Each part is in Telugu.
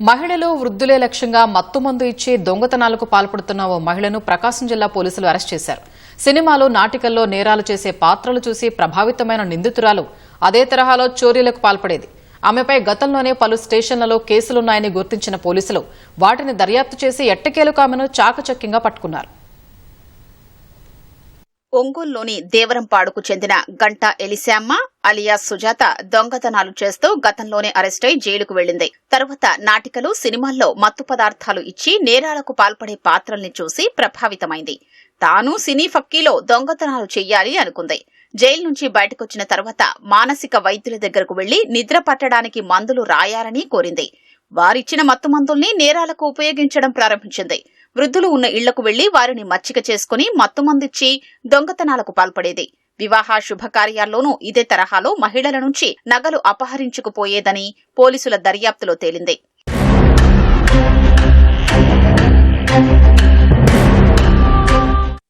మహిళలు వృద్ధులే లక్ష్యంగా మత్తుమందు ఇచ్చి దొంగతనాలకు పాల్పడుతున్న ఓ మహిళను ప్రకాశం జిల్లా పోలీసులు అరెస్ట్ చేశారు. సినిమాలో నాటికల్లో నేరాలు చేసే పాత్రలు చూసి ప్రభావితమైన నిందితురాలు అదే తరహాలో చోరీలకు పాల్పడేది. ఆమెపై గతంలోనే పలు స్టేషన్లలో కేసులున్నాయని గుర్తించిన పోలీసులు వాటిని దర్యాప్తు చేసి ఎట్టకేలకు ఆమెను చాకచక్యంగా పట్టుకున్నారు. ఒంగోలులోని దేవరంపాడుకు చెందిన గంటా ఎలిశామ్మ అలియా సుజాత దొంగతనాలు చేస్తూ గతంలోనే అరెస్టై జైలుకు వెళ్ళింది తరువాత నాటికలు సినిమాల్లో మత్తు పదార్థాలు ఇచ్చి నేరాలకు పాల్పడే పాత్రల్ని చూసి ప్రభావితమైంది. తాను సినీ ఫక్కీలో దొంగతనాలు చెయ్యాలి అనుకుంది. జైలు నుంచి బయటకొచ్చిన తర్వాత మానసిక వైద్యుల దగ్గరకు వెళ్ళి నిద్ర పట్టడానికి మందులు రాయాలని కోరింది. వారిచ్చిన మత్తు మందుల్ని నేరాలకు ఉపయోగించడం ప్రారంభించింది. వృద్ధులు ఉన్న ఇళ్ళకు వెళ్ళి వారిని మచ్చిక చేసుకుని మత్తుమందిచ్చి దొంగతనాలకు పాల్పడేది. వివాహ శుభకార్యాల్లోనూ ఇదే తరహాలో మహిళల నుంచి నగలు అపహరించుకుపోయేదని పోలీసుల దర్యాప్తులో తేలింది.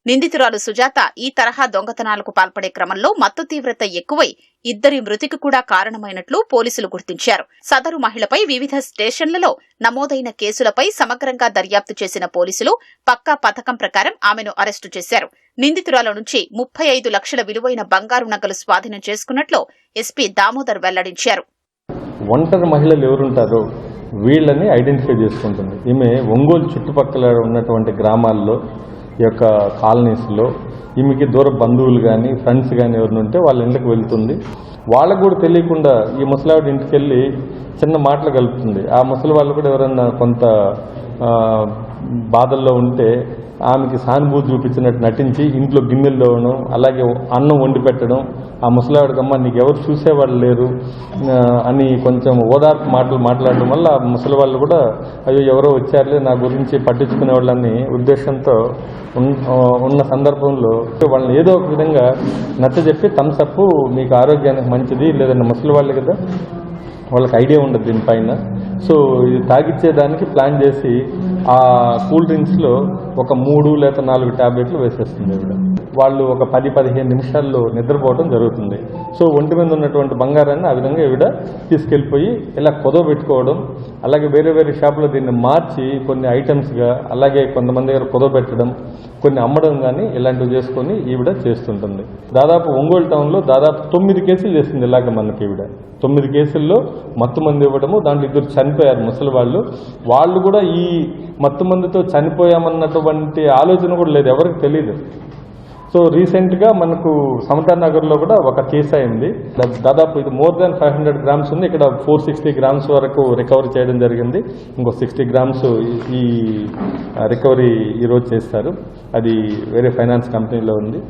నిందితురాలు సుజాత ఈ తరహా దొంగతనాలకు పాల్పడే క్రమంలో మత్తు తీవ్రత ఎక్కువై ఇద్దరి మృతికి కూడా కారణమైనట్లు పోలీసులు గుర్తించారు. సదరు మహిళపై వివిధ స్టేషన్లలో నమోదైన కేసులపై సమగ్రంగా దర్యాప్తు చేసిన పోలీసులు పక్కా పథకం ప్రకారం ఆమెను అరెస్టు చేశారు. నిందితురాల నుంచి ముప్పై ఐదు లక్షల విలువైన బంగారు నగలు స్వాధీనం చేసుకున్నట్లు ఎస్పీ దామోదర్ వెల్లడించారు. ఒంటరి మహిళలు ఎవరుంటారో వీళ్ళని ఐడెంటిఫై చేసుకుంటుంది. ఈమె ఒంగోలు చుట్టుపక్కల ఉన్నటువంటి గ్రామాల్లో ఈ యొక్క కాలనీస్లో ఈమెకి దూర బంధువులు కానీ ఫ్రెండ్స్ కానీ ఎవరిని ఉంటే వాళ్ళ ఇంట్లోకి వెళ్తుంది. వాళ్ళకు కూడా తెలియకుండా ఈ ముసలావిడ ఇంటికి వెళ్ళి చిన్న మాటలు కలుపుతుంది. ఆ ముసలి వాళ్ళు కూడా ఎవరన్నా కొంత బాధల్లో ఉంటే ఆమెకి సానుభూతి చూపించినట్టు నటించి ఇంట్లో గిన్నెల్లోను అలాగే అన్నం వండి పెట్టడం ఆ ముసలివాడికమ్మ నీకు ఎవరు చూసేవాళ్ళు లేరు? అని కొంచెం ఓదార్పు మాటలు మాట్లాడడం వల్ల ఆ ముసలి వాళ్ళు కూడా అయ్యో ఎవరో వచ్చారులే నా గురించి పట్టించుకునే వాళ్ళని ఉద్దేశంతో ఉన్న సందర్భంలో వాళ్ళని ఏదో ఒక విధంగా నచ్చజెప్పి థమ్సప్ మీకు ఆరోగ్యానికి మంచిది లేదంటే ముసలి వాళ్ళు కదా వాళ్ళకి ఐడియా ఉండదు దీనిపైన. సో ఇది తాగిచ్చేదానికి ప్లాన్ చేసి ఆ కూల్ డ్రింక్స్లో ఒక మూడు లేక నాలుగు ట్యాబ్లెట్లు వేసేస్తుంది ఆవిడ. వాళ్ళు ఒక పది పదిహేను నిమిషాల్లో నిద్రపోవడం జరుగుతుంది. సో ఒంటి మీద ఉన్నటువంటి బంగారాన్ని ఆ విధంగా ఈవిడ తీసుకెళ్ళిపోయి ఇలా కుదవ పెట్టుకోవడం అలాగే వేరే వేరే షాపులో దీన్ని మార్చి కొన్ని ఐటమ్స్గా అలాగే కొంతమంది దగ్గర కుదవ పెట్టడం కొన్ని అమ్మడం కానీ ఇలాంటివి చేసుకొని ఈవిడ చేస్తుంటుంది. దాదాపు ఒంగోలు టౌన్లో దాదాపు తొమ్మిది కేసులు చేసింది ఇలాగ మనకి ఈవిడ. తొమ్మిది కేసుల్లో మత్తు మంది ఇవ్వడము దాంట్లో ఇద్దరు చనిపోయారు ముసలి వాళ్ళు. వాళ్ళు కూడా ఈ మత్తు మందుతో చనిపోయామన్నటువంటి ఆలోచన కూడా లేదు ఎవరికి తెలియదు సో రీసెంట్గా మనకు సమతా నగర్లో కూడా ఒక కేసు అయింది. దాదాపు ఇది more than five hundred grams ఉంది. ఇక్కడ ఫోర్ సిక్స్టీ గ్రామ్స్ వరకు రికవరీ చేయడం జరిగింది. ఇంకో సిక్స్టీ గ్రామ్స్ ఈ రికవరీ ఈరోజు చేస్తారు. అది వేరే ఫైనాన్స్ కంపెనీలో ఉంది.